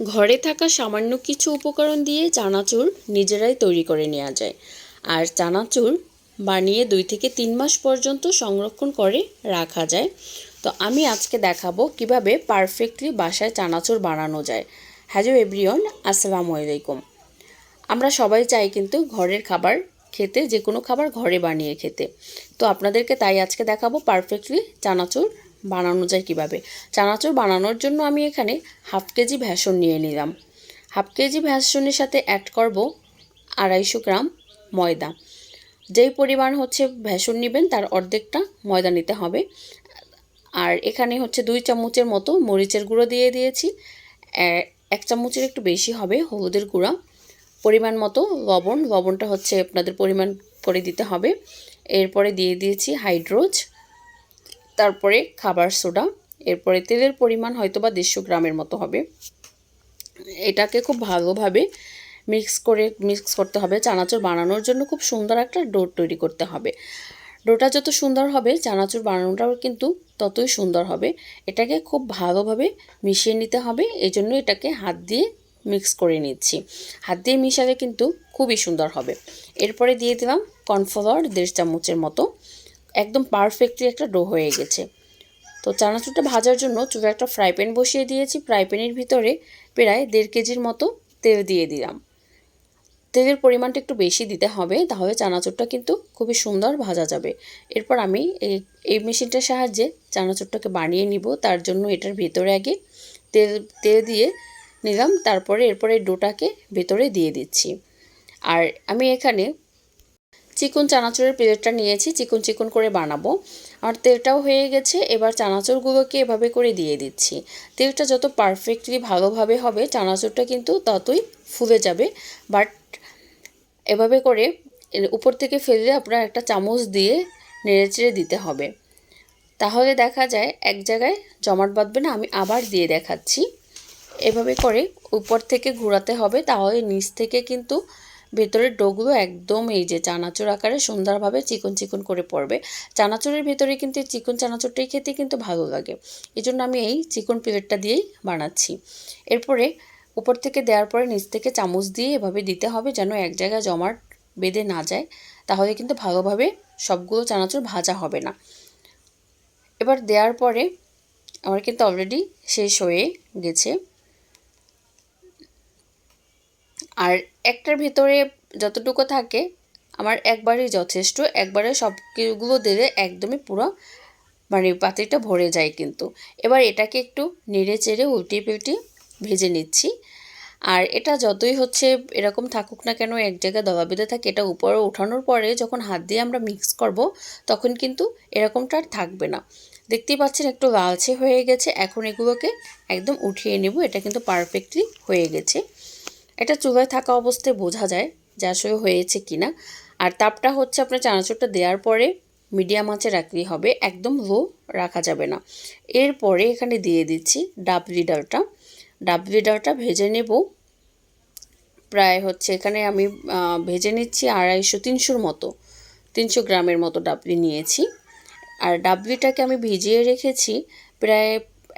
ঘরে থাকা সামান্য কিছু উপকরণ দিয়ে চানাচুর নিজেরাই তৈরি করে নেওয়া যায়। আর চানাচুর বানিয়ে দুই থেকে তিন মাস পর্যন্ত সংরক্ষণ করে রাখা যায়। তো আমি আজকে দেখাবো কীভাবে পারফেক্টলি বাসায় চানাচুর বানানো যায়। হ্যালো এভরিওন আসসালামু আলাইকুম। আমরা সবাই চাই কিন্তু ঘরের খাবার খেতে, যে কোনো খাবার ঘরে বানিয়ে খেতে। তো আপনাদেরকে তাই আজকে দেখাবো পারফেক্টলি চানাচুর বানানো যায় কীভাবে? চানাচুর বানানোর জন্য আমি এখানে হাফ কেজি ভ্যাসন নিয়ে নিলাম। হাফ কেজি ভ্যাসনের সাথে অ্যাড করব আড়াইশো গ্রাম ময়দা। যেই পরিমাণ হচ্ছে ভ্যাসন নেবেন, তার অর্ধেকটা ময়দা নিতে হবে। আর এখানে হচ্ছে দুই চামচের মতো মরিচের গুঁড়ো দিয়ে দিয়েছি। এক চামচের একটু বেশি হবে হলুদের গুঁড়া। পরিমাণ মতো লবণ, লবণটা হচ্ছে আপনাদের পরিমাণ করে দিতে হবে। এরপরে দিয়ে দিয়েছি হাইড্রোজ। তারপরে খাবার সোডা, এরপরে তেলের পরিমাণ হয়তো বা দেড়শো গ্রামের মতো হবে। এটাকে খুব ভালোভাবে মিক্স করে, মিক্স করতে হবে। চানাচুর বানানোর জন্য খুব সুন্দর একটা ডো তৈরি করতে হবে। ডোটা যত সুন্দর হবে, চানাচুর বানানোটাও কিন্তু ততই সুন্দর হবে। এটাকে খুব ভালোভাবে মিশিয়ে নিতে হবে। এই জন্য এটাকে হাত দিয়ে মিক্স করে নিচ্ছি। হাত দিয়ে মিশালে কিন্তু খুবই সুন্দর হবে। এরপরে দিয়ে দিলাম কর্নফ্লাওয়ার দেড় চামচের মতো। একদম পারফেক্টলি একটা ডো হয়ে গেছে। তো চানাচুরটা ভাজার জন্য চুলে একটা ফ্রাই প্যান বসিয়ে দিয়েছি। ফ্রাই প্যানের ভিতরে প্রায় দেড় কেজির মতো তেল দিয়ে দিলাম। তেলের পরিমাণটা একটু বেশি দিতে হবে, তাহলে চানাচুরটা কিন্তু খুবই সুন্দর ভাজা যাবে। এরপর আমি এই মেশিনটার সাহায্যে চানাচুরটাকে বানিয়ে নিব। তার জন্য এটার ভেতরে আগে তেল তেল দিয়ে নিলাম। তারপরে, এরপরে ডোটাকে ভেতরে দিয়ে দিচ্ছি। আর আমি এখানে চিকন চানাচুরের প্লেটটা নিয়েছি, চিকন চিকন করে বানাবো। আর তেলটাও হয়ে গেছে, এবার চানাচুরগুলোকে এভাবে করে দিয়ে দিচ্ছি। তেলটা যত পারফেক্টলি ভালোভাবে হবে, চানাচুরটা কিন্তু ততই ফুলে যাবে। বাট এভাবে করে উপর থেকে ফেললে আপনার একটা চামচ দিয়ে নেড়েচেড়ে দিতে হবে। তাহলে দেখা যায় এক জায়গায় জমাট বাঁধবে না, আমি আবার দিয়ে দেখাচ্ছি। এভাবে করে উপর থেকে ঘোরাতে হবে, তাহলে নিচ থেকে কিন্তু ভেতরের ডোগুলো একদম এই যে চানাচুর আকারে সুন্দরভাবে চিকন চিকন করে পড়বে। চানাচুরের ভেতরে কিন্তু চিকন চানাচুরটাই খেতে কিন্তু ভালো লাগে। এই জন্য আমি এই চিকন প্লেটটা দিয়েই বানাচ্ছি। এরপরে উপর থেকে দেওয়ার পরে নিচ থেকে চামচ দিয়ে এভাবে দিতে হবে যেন এক জায়গায় জমাট বেঁধে না যায়। তাহলে কিন্তু ভালোভাবে সবগুলো চানাচুর ভাজা হবে না। এবার দেওয়ার পরে আমার কিন্তু অলরেডি শেষ হয়ে গেছে। আর একটার ভিতরে যতটুকু থাকে, আমার একবারই যথেষ্ট। একবারে সব সবগুলো দিলে একদমই পুরো মানে পাতিটা ভরে যায় কিন্তু। এবার এটাকে একটু নেড়ে চেড়ে উল্টিয়ে পিল্টিয়ে ভেজে নিচ্ছি। আর এটা যতই হচ্ছে এরকম থাকুক না কেন, এক জায়গায় দবা বেঁধে থাকে, এটা উপরে ওঠানোর পরে যখন হাত দিয়ে আমরা মিক্স করব, তখন কিন্তু এরকমটা আর থাকবে না। দেখতেই পাচ্ছেন একটু লালচে হয়ে গেছে। এখন এগুলোকে একদম উঠিয়ে নেব, এটা কিন্তু পারফেক্টলি হয়ে গেছে। এটা চুলায় থাকা অবস্থায় বোঝা যায় যে আসলে হয়েছে কি না আর তাপটা হচ্ছে আপনার চানাচুরটা দেওয়ার পরে মিডিয়াম আঁচে রাখলেই হবে, একদম লো রাখা যাবে না। এরপরে এখানে দিয়ে দিচ্ছি ডাবলি ডালটা। ডাবলি ডালটা ভেজে নেব। প্রায় হচ্ছে এখানে আমি ভেজে নিচ্ছি আড়াইশো, তিনশোর মতো, তিনশো গ্রামের মতো ডাবলি নিয়েছি। আর ডাবলিটাকে আমি ভিজিয়ে রেখেছি প্রায়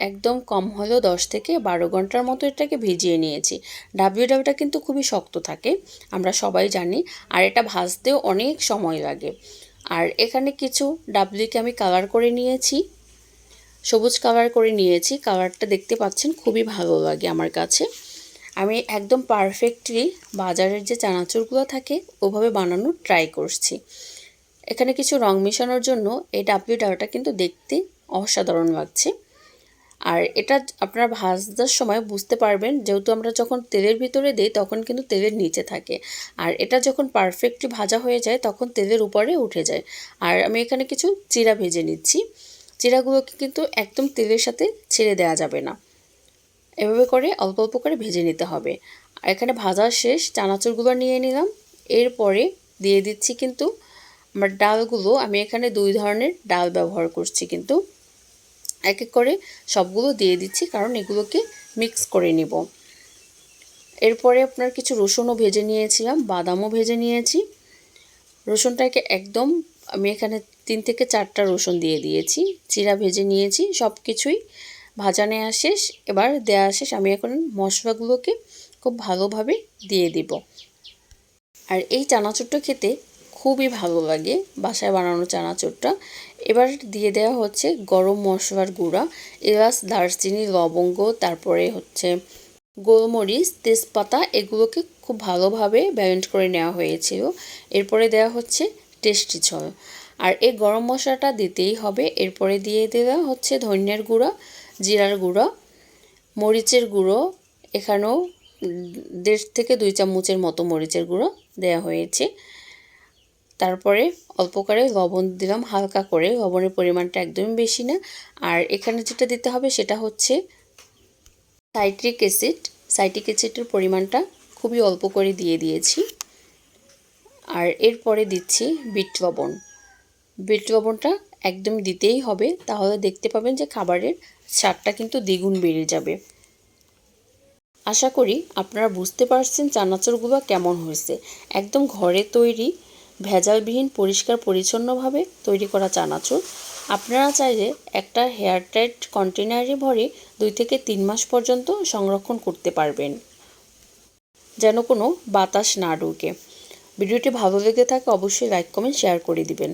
একদম কম হলেও দশ থেকে বারো ঘণ্টার মতো এটাকে ভিজিয়ে নিয়েছি। ডাবলি ডালটা কিন্তু খুবই শক্ত থাকে, আমরা সবাই জানি, আর এটা ভাজতেও অনেক সময় লাগে। আর এখানে কিছু ডাবলিকে আমি কালার করে নিয়েছি, সবুজ কালার করে নিয়েছি কালারটা দেখতে পাচ্ছেন খুবই ভালো লাগে আমার কাছে। আমি একদম পারফেক্টলি বাজারের যে চানাচুরগুলো থাকে, ওভাবে বানানোর ট্রাই করছি। এখানে কিছু রং মেশানোর জন্য এই ডাবলি ডালটা কিন্তু দেখতে অসাধারণ লাগছে। আর এটা আপনারা ভাজার সময় বুঝতে পারবেন, যেহেতু আমরা যখন তেলের ভিতরে দিই তখন কিন্তু তেলের নিচে থাকে। আর এটা যখন পারফেক্টলি ভাজা হয়ে যায় তখন তেলের উপরে উঠে যায়। আর আমি এখানে কিছু চিরা ভেজে নিচ্ছি। চিরাগুলোকে কিন্তু একদম তেলের সাথে ছেড়ে দেওয়া যাবে না। এভাবে করে অল্প অল্প করে ভেজে নিতে হবে। আর এখানে ভাজা শেষ, চানাচুরগুলো নিয়ে নিলাম। এরপরে দিয়ে দিচ্ছি কিন্তু আমার ডালগুলো। আমি এখানে দুই ধরনের ডাল ব্যবহার করছি কিন্তু। এক এক করে সবগুলো দিয়ে দিচ্ছি, কারণ এগুলোকে মিক্স করে নিব। এরপরে আপনার কিছু রসুনও ভেজে নিয়েছিলাম, বাদামও ভেজে নিয়েছি। রসুনটাকে একদম, আমি এখানে তিন থেকে চারটা রসুন দিয়ে দিয়েছি, চিরা ভেজে নিয়েছি সব কিছুই ভাজা নেওয়া শেষ। এবার দেওয়া শেষ, আমি এখন মশলাগুলোকে খুব ভালোভাবে দিয়ে দিব। আর এই চানাচুরটা খেতে খুবই ভালো লাগে, বাসায় বানানো চানাচুরটা। এবার দিয়ে দেওয়া হচ্ছে গরম মশলার গুঁড়া, এলাচ, দারচিনি, লবঙ্গ, তারপরে হচ্ছে গোলমরিচ, তেজপাতা, এগুলোকে খুব ভালোভাবে ব্যালেন্ড করে নেওয়া হয়েছিল। এরপরে দেওয়া হচ্ছে টেস্টি ছল আর এই গরম মশলাটা দিতেই হবে। এরপরে দিয়ে দেওয়া হচ্ছে ধনিয়ার গুঁড়া, জিরার গুঁড়ো, মরিচের গুঁড়ো, এখানেও দেড় থেকে দুই চামচের মতো মরিচের গুঁড়ো দেওয়া হয়েছে। তারপরে অল্প করে লবণ দিলাম, হালকা করে। লবণের পরিমাণটা একদমই বেশি না। আর এখানে যেটা দিতে হবে সেটা হচ্ছে সাইট্রিক অ্যাসিড। সাইট্রিক অ্যাসিডের পরিমাণটা খুবই অল্প করে দিয়ে দিয়েছি। আর এরপরে দিচ্ছি বিট লবণ। বিট লবণটা একদম দিতেই হবে। তাহলে দেখতে পাবেন যে খাবারের স্বাদটা কিন্তু দ্বিগুণ বেড়ে যাবে। আশা করি আপনারা বুঝতে পারছেন চানাচুরগুলো কেমন হয়েছে। একদম ঘরে তৈরি ভেজালবিহীন, পরিষ্কার, পরিচ্ছন্নভাবে তৈরি করা চানাচুর। আপনারা চাইলে একটা হেয়ার টাইট কন্টেনারে ভরে দুই থেকে তিন মাস পর্যন্ত সংরক্ষণ করতে পারবেন, যেন কোনো বাতাস না ঢুকে। ভিডিওটি ভালো লেগে থাকে অবশ্যই লাইক, কমেন্ট, শেয়ার করে দিবেন।